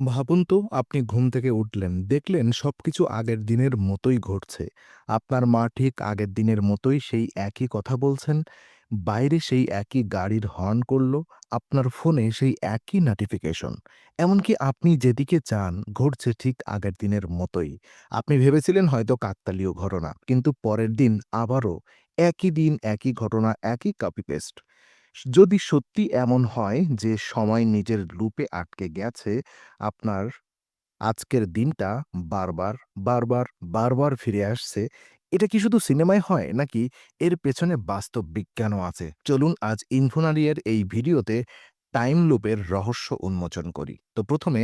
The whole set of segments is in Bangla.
ভাবুন তো আপনি ঘুম থেকে উঠলেন, দেখলেন সবকিছু আগের দিনের মতোই ঘটছে। আপনার মা ঠিক আগের দিনের মতোই সেই একই কথা বলছেন, বাইরে সেই একই গাড়ির হর্ন করল, আপনার ফোনে সেই একই নোটিফিকেশন। এমনকি আপনি যেদিকে চান ঘটছে ঠিক আগের দিনের মতোই। আপনি ভেবেছিলেন হয়তো কাকতালীয় ঘটনা, কিন্তু পরের দিন আবারও একই দিন, একই ঘটনা, একই কপি পেস্ট। যদি সত্যি এমন হয় যে সময় নিজের লুপে আটকে গেছে, আপনার আজকের দিনটা বারবার, বারবার, বারবার ফিরে আসছে, এটা কি শুধু সিনেমায় হয় নাকি এর পেছনে বাস্তব বিজ্ঞানও আছে? চলুন আজ ইনফোনারিয়ার এই ভিডিওতে টাইম লুপের রহস্য উন্মোচন করি। তো প্রথমে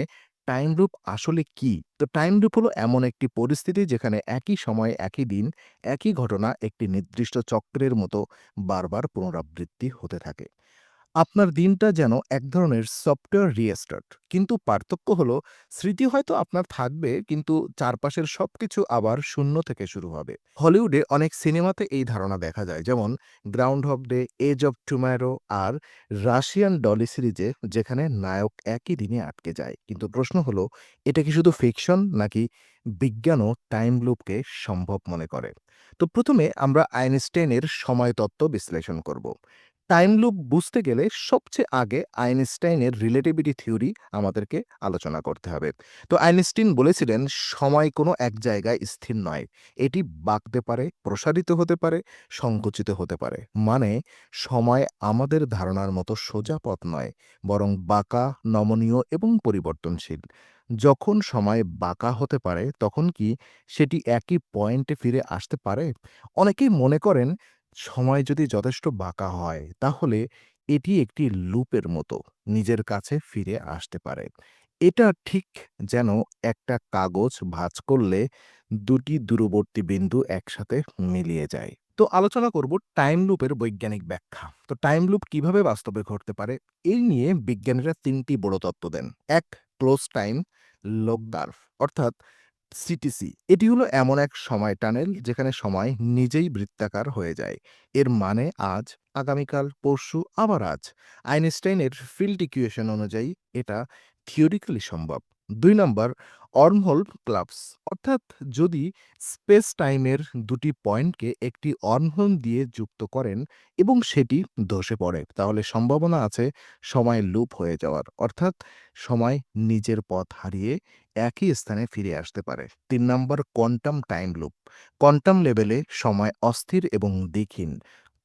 টাইম লুপ আসলে কি? তো টাইম লুপ হলো এমন একটি পরিস্থিতি যেখানে একই সময়ে একই দিন, একই ঘটনা একটি নির্দিষ্ট চক্রের মতো বারবার পুনরাবৃত্তি হতে থাকে। আপনার দিনটা যেন এক ধরনের সফটওয়্যার রিস্টার্ট। কিন্তু পার্থক্য হলো স্মৃতি হয়তো আপনার থাকবে কিন্তু চারপাশের সবকিছু আবার শূন্য থেকে শুরু হবে। হলিউডে অনেক সিনেমাতে এই ধারণা দেখা যায় যেমন Groundhog Day, Edge of Tomorrow R Russian Doll সিরিজে যেখানে নায়ক একই দিনে আটকে যায়। কিন্তু প্রশ্ন হলো এটা কি শুধু ফিকশন নাকি বিজ্ঞানও টাইম লুপকে সম্ভব মনে করে? তো প্রথমে আমরা আইনস্টাইনের সময় তত্ত্ব বিশ্লেষণ করব। টাইম লুপ বুঝতে গেলে সবচেয়ে আগে আইনস্টাইনের রিলেটিভিটি থিওরি আমাদেরকে আলোচনা করতে হবে। তো আইনস্টাইন বলেছিলেন, সময় কোনো এক জায়গায় স্থির নয়। এটি বাঁকতে পারে, প্রসারিত হতে পারে, সংকুচিত হতে পারে। মানে সময় আমাদের ধারণার মতো সোজা পথ নয়, বরং বাঁকা, নমনীয় এবং পরিবর্তনশীল। যখন সময় বাঁকা হতে পারে, তখন কি সেটি একই পয়েন্টে ফিরে আসতে পারে? অনেকেই মনে করেন সময় যদি যথেষ্ট বাঁকা হয়, তাহলে এটি একটি লুপের মতো নিজের কাছে ফিরে আসতে পারে। এটা ঠিক যেন একটা কাগজ ভাঁজ করলে দুটি দূরবর্তী বিন্দু একসাথে মিলিয়ে যায়। তো আলোচনা করব টাইম লুপের বৈজ্ঞানিক ব্যাখ্যা। তো টাইম লুপ কীভাবে বাস্তবে ঘটতে পারে? এই নিয়ে বিজ্ঞানীরা তিনটি বড় তত্ত্ব দেন। এক, ক্লোজ টাইম লক কার্ভ অর্থাৎ সিটিসি এটি হলো এমন এক সময় টানেল যেখানে সময় নিজেই বৃত্তাকার হয়ে যায়। এর মানে আজ, আগামীকাল, পরশু, আবার আজ। আইনস্টাইনের ফিল্ড ইকুয়েশন অনুযায়ী এটা থিওরিক্যালি সম্ভব। দুই নম্বর, অর্মহোল ক্লাবস। অর্থাৎ যদি স্পেস টাইমের দুটি পয়েন্টকে একটি অর্মহোল দিয়ে যুক্ত করেন এবং সেটি ধসে পড়ে, তাহলে সম্ভাবনা আছে সময় লুপ হয়ে যাওয়ার। অর্থাৎ সময় নিজের পথ হারিয়ে একই স্থানে ফিরে আসতে পারে। তিন নম্বর, কোয়ান্টাম টাইম লুপ। কোয়ান্টাম লেভেলে সময় অস্থির এবং দিকহীন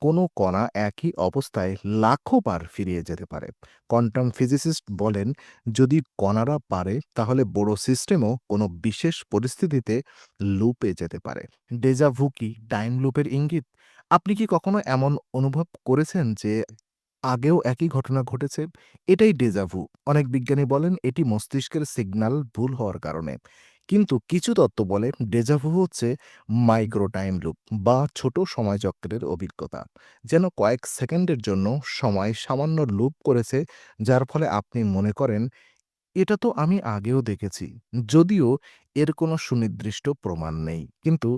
কোনো কণা একই অবস্থায় লাখো বার ফিরিয়ে যেতে পারে। কোয়ান্টাম ফিজিসিস্ট বলেন, যদি কণারা পারে, তাহলে বড় সিস্টেমও কোনো বিশেষ পরিস্থিতিতে লুপে যেতে পারে। ডেজা ভু কি টাইম লুপের ইঙ্গিত? আপনি কি কখনো এমন অনুভব করেছেন যে আগেও একই ঘটনা ঘটেছে? এটাই ডেজাভু অনেক বিজ্ঞানী বলেন, এটি মস্তিষ্কের সিগন্যাল ভুল হওয়ার কারণে। কিন্তু কিছু তত্ত্ব বলে ডেজাভু হচ্ছে মাইক্রো টাইম লুপ বা ছোট সময়চক্রের অভিজ্ঞতা, যেন কয়েক সেকেন্ডের জন্য সময় সামান্য লুপ করেছে, যার ফলে আপনি মনে করেন, এটা তো আমি আগেও দেখেছি, যদিও এর কোনো সুনির্দিষ্ট প্রমাণ নেই। কিন্তু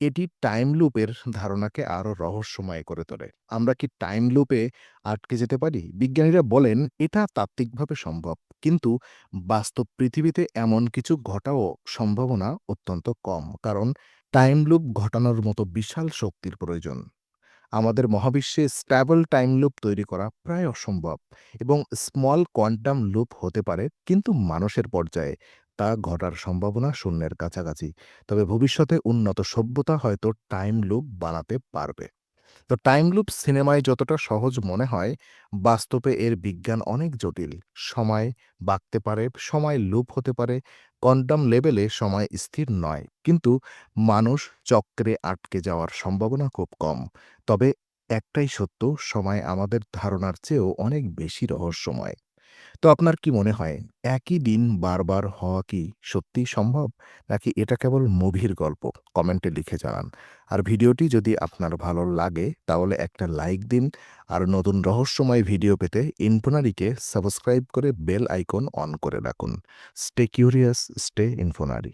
এটি টাইম লুপের ধারণাকে আরও রহস্যময় করে তোলে। আমরা কি টাইম লুপে আটকে যেতে পারি? বিজ্ঞানীরা বলেন, এটা তাত্ত্বিকভাবে সম্ভব কিন্তু বাস্তব পৃথিবীতে এমন কিছু ঘটাও সম্ভাবনা অত্যন্ত কম। কারণ টাইম লুপ ঘটানোর মতো বিশাল শক্তির প্রয়োজন। আমাদের মহাবিশ্বে স্ট্যাবল টাইম লুপ তৈরি করা প্রায় অসম্ভব এবং স্মল কোয়ান্টাম লুপ হতে পারে কিন্তু মানুষের পর্যায়ে তা ঘটার সম্ভাবনা শূন্যের কাছাকাছি। তবে ভবিষ্যতে উন্নত সভ্যতা হয়তো টাইম লুপ বানাতে পারবে। তো টাইম লুপ সিনেমায় যতটা সহজ মনে হয়, বাস্তবে এর বিজ্ঞান অনেক জটিল। সময় বাঁকতে পারে, সময় লুপ হতে পারে, কোয়ান্টাম লেভেলে সময় স্থির নয়। কিন্তু মানুষ চক্রে আটকে যাওয়ার সম্ভাবনা খুব কম। তবে একটাই সত্য, সময় আমাদের ধারণার চেয়েও অনেক বেশি রহস্যময়। তো আপনার কি মনে হয় একই দিন বারবার হওয়া কি সত্যিই সম্ভব? নাকি এটা কেবল মুভির গল্প? কমেন্টে লিখে জানান। আর ভিডিওটি যদি আপনার ভালো লাগে তাহলে একটা লাইক দিন। আর নতুন রহস্যময় ভিডিও পেতে ইনফোনারিকে সাবস্ক্রাইব করে বেল আইকন অন করে রাখুন। Stay curious, stay Infonary.